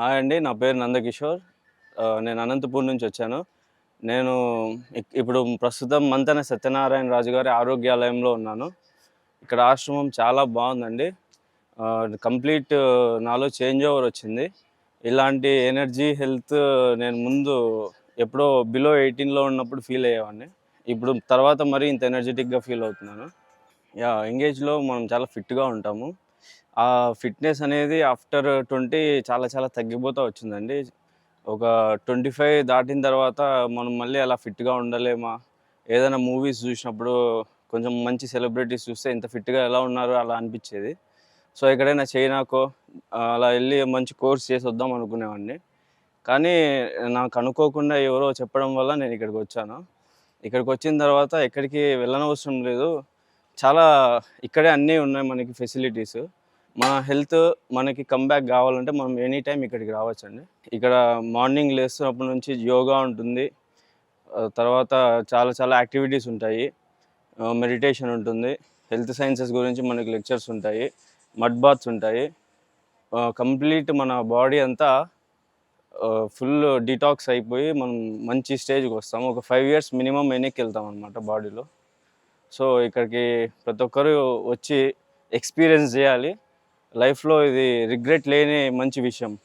Hi అండి నా పేరు నందకిషోర్. నేను అనంతపూర్ నుంచి వచ్చాను. నేను ఇప్పుడు ప్రస్తుతం మంతెన సత్యనారాయణ రాజు గారి ఆరోగ్యాలయంలో ఉన్నాను. ఇక్కడ ఆశ్రమం చాలా బాగుందండి. కంప్లీట్ నాలో చేంజ్ ఓవర్ వచ్చింది. ఇలాంటి ఎనర్జీ హెల్త్ నేను ముందు ఎప్పుడో బిలో ఎయిటీన్లో ఉన్నప్పుడు ఫీల్ అయ్యేవాడిని. ఇప్పుడు తర్వాత మరీ ఇంత ఎనర్జెటిక్గా ఫీల్ అవుతున్నాను. యా ఎంగేజ్లో మనం చాలా ఫిట్గా ఉంటాము. ఆ ఫిట్నెస్ అనేది ఆఫ్టర్ ట్వంటీ చాలా చాలా తగ్గిపోతూ వచ్చిందండి. ఒక ట్వంటీ ఫైవ్ దాటిన తర్వాత మనం మళ్ళీ అలా ఫిట్గా ఉండలేమా? ఏదైనా మూవీస్ చూసినప్పుడు కొంచెం మంచి సెలబ్రిటీస్ చూస్తే ఇంత ఫిట్గా ఎలా ఉన్నారు అలా అనిపించేది. సో ఎక్కడైనా చైనాకో అలా వెళ్ళి మంచి కోర్స్ చేసి వద్దాం అనుకునేవాడిని. కానీ నాకు అనుకోకుండా ఎవరో చెప్పడం వల్ల నేను ఇక్కడికి వచ్చాను. ఇక్కడికి వచ్చిన తర్వాత ఎక్కడికి వెళ్ళనవసరం లేదు. చాలా ఇక్కడే అన్నీ ఉన్నాయి మనకి ఫెసిలిటీస్ మన హెల్త్ మనకి కంబ్యాక్ కావాలంటే మనం ఎనీ టైం ఇక్కడికి రావచ్చండి. ఇక్కడ మార్నింగ్ లేస్తున్నప్పటి నుంచి యోగా ఉంటుంది. తర్వాత చాలా చాలా యాక్టివిటీస్ ఉంటాయి. మెడిటేషన్ ఉంటుంది. హెల్త్ సైన్సెస్ గురించి మనకి లెక్చర్స్ ఉంటాయి. మడ్ బాత్స్ ఉంటాయి. కంప్లీట్ మన బాడీ అంతా ఫుల్ డిటాక్స్ అయిపోయి మనం మంచి స్టేజ్కి వస్తాం ఒక ఫైవ్ ఇయర్స్ మినిమం వెనక్కి వెళ్తాం అనమాట బాడీలో సో ఇక్కడికి ప్రతి ఒక్కరు వచ్చి ఎక్స్పీరియన్స్ చేయాలి. లైఫ్లో ఇది రిగ్రెట్ లేని మంచి విషయం.